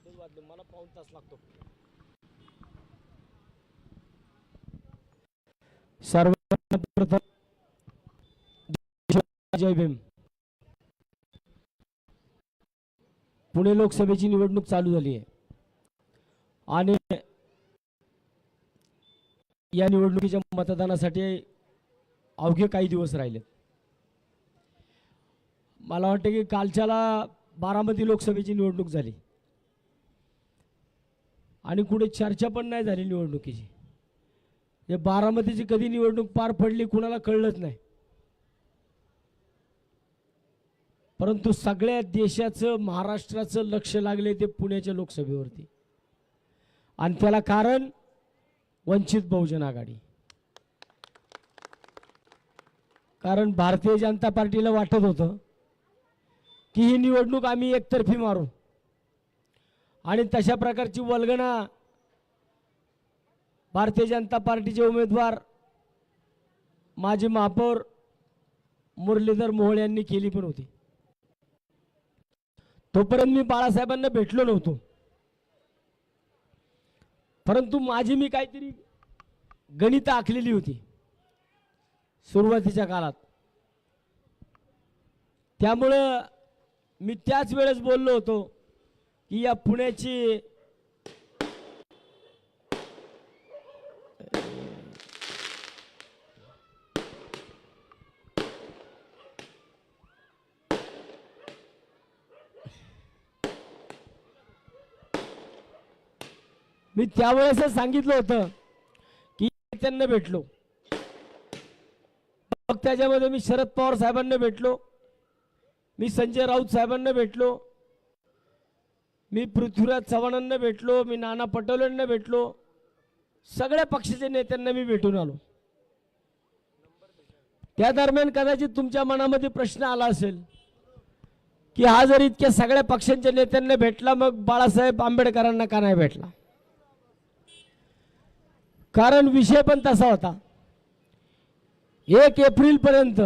इथेच वाजले. मला पाऊन तास लागतो. सर्वप्रथम जय भीम. पुणे लोकसभेची निवडणूक चालू झाली आहे. आणि या निवडणुकीच्या मतदानासाठी अवघे काही दिवस राहिलेत. मला वाटतं की कालच्याला बारामती लोकसभेची निवडणूक झाली. आणि कुठे चर्चा पण नाही झाली निवडणुकीची. हे बारामतीची कधी निवडणूक पार पडली कुणाला कळलंच नाही. परंतु सगळ्या देशाचं महाराष्ट्राचं लक्ष लागले ते पुण्याच्या लोकसभेवरती. आणि त्याला कारण वंचित बहुजन आघाडी. कारण भारतीय जनता पार्टीला वाटत होतं की ही निवडणूक आम्ही एकतर्फी मारू. आणि तशा प्रकारची वल्गना भारतीय जनता पार्टीचे उमेदवार माजी महापौर मुरलीधर मोहोळ यांनी केली पण होती. तोपर्यंत मी बाळासाहेबांना भेटलो नव्हतो. परंतु माझी मी काहीतरी गणित आखलेली होती. सुरुवातीच्या काळात. त्यामुळं मी त्याच वेळेस बोललो होतो. की या पुण्याची मी त्यावेळेसच सांगितलं होतं की त्यांना भेटलो. मग त्याच्यामध्ये मी शरद पवार साहेबांना भेटलो. मी संजय राऊत साहेबांना भेटलो. मी पृथ्वीराज चव्हाणांना भेटलो मी नाना पटोलेंना भेटलो सगळ्या पक्षाच्या नेत्यांना मी भेटून आलो. त्या दरम्यान कदाचित तुमच्या मनामध्ये प्रश्न आला असेल की हा जर इतक्या सगळ्या पक्षांच्या नेत्यांना भेटला मग बाळासाहेब आंबेडकरांना का नाही भेटला? कारण विषय पण तसा होता. एक एप्रिल पर्यंत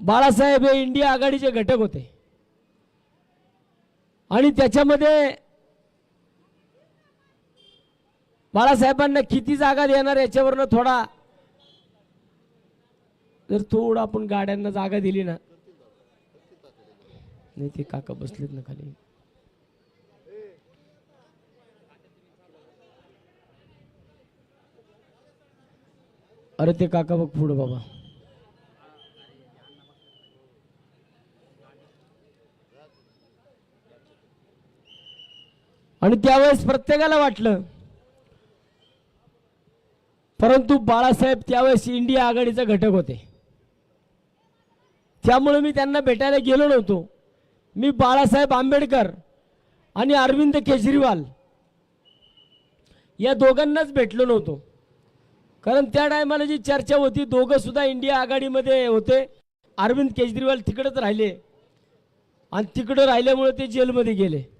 बाळासाहेब हे इंडिया आघाडीचे घटक होते. आणि त्याच्यामध्ये बाळासाहेबांना किती जागा देणार याच्यावरनं थोडा जर थोडं आपण गाड्यांना जागा दिली ना नाही ते काका बसलेत ना खाली. अरे ते काका बघ पुढं बाबा. आणि त्यावेळेस प्रत्येकाला वाटलं. परंतु बाळासाहेब त्यावेळेस इंडिया आघाडीचा घटक होते. त्यामुळे मी त्यांना भेटायला गेलो नव्हतो. मी बाळासाहेब आंबेडकर आणि अरविंद केजरीवाल या दोघांनाच भेटलो नव्हतो. कारण त्या टायमाला जी चर्चा होती दोघं सुद्धा इंडिया आघाडीमध्ये होते. अरविंद केजरीवाल तिकडंच राहिले. आणि तिकडं राहिल्यामुळे ते जेलमध्ये गेले.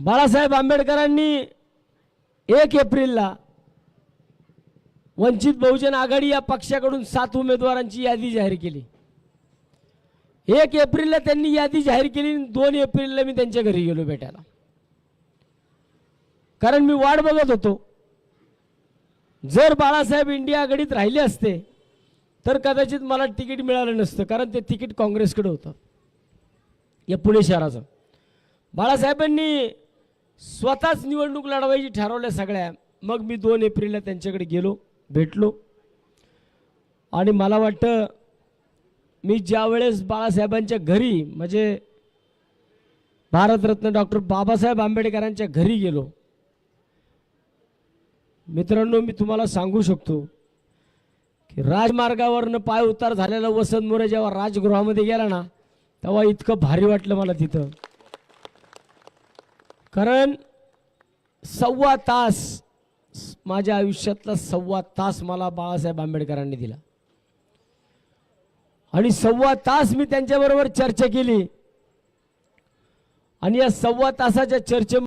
बाळासाहेब आंबेडकरांनी एक एप्रिलला वंचित बहुजन आघाडी या पक्षाकडून सात उमेदवारांची यादी जाहीर केली. एक एप्रिलला त्यांनी यादी जाहीर केली आणि दोन एप्रिलला मी त्यांच्या घरी गेलो भेटायला. कारण मी वाट बघत होतो. जर बाळासाहेब इंडिया आघाडीत राहिले असते तर कदाचित मला तिकीट मिळालं नसतं कारण ते तिकीट काँग्रेसकडे होतं. या पुणे शहराचं. बाळासाहेबांनी स्वतःच निवडणूक लढवायची ठरवल्या सगळ्या. मग मी दोन एप्रिलला त्यांच्याकडे गेलो भेटलो. आणि मला वाटतं मी ज्यावेळेस बाळासाहेबांच्या घरी म्हणजे भारतरत्न डॉक्टर बाबासाहेब आंबेडकरांच्या घरी गेलो. मित्रांनो मी तुम्हाला सांगू शकतो की राजमार्गावरनं पाय उतार झालेला वसंत मोरे जेव्हा राजगृहामध्ये गेला ना तेव्हा इतकं भारी वाटलं मला तिथं. कारण सव्वा तास माझ्या आयुष्यातला सव्वा तास मला बाळासाहेब आंबेडकरांनी दिला. आणि सव्वा तास मी त्यांच्याबरोबर चर्चा केली. आणि या सव्वा तासाच्या चर्चे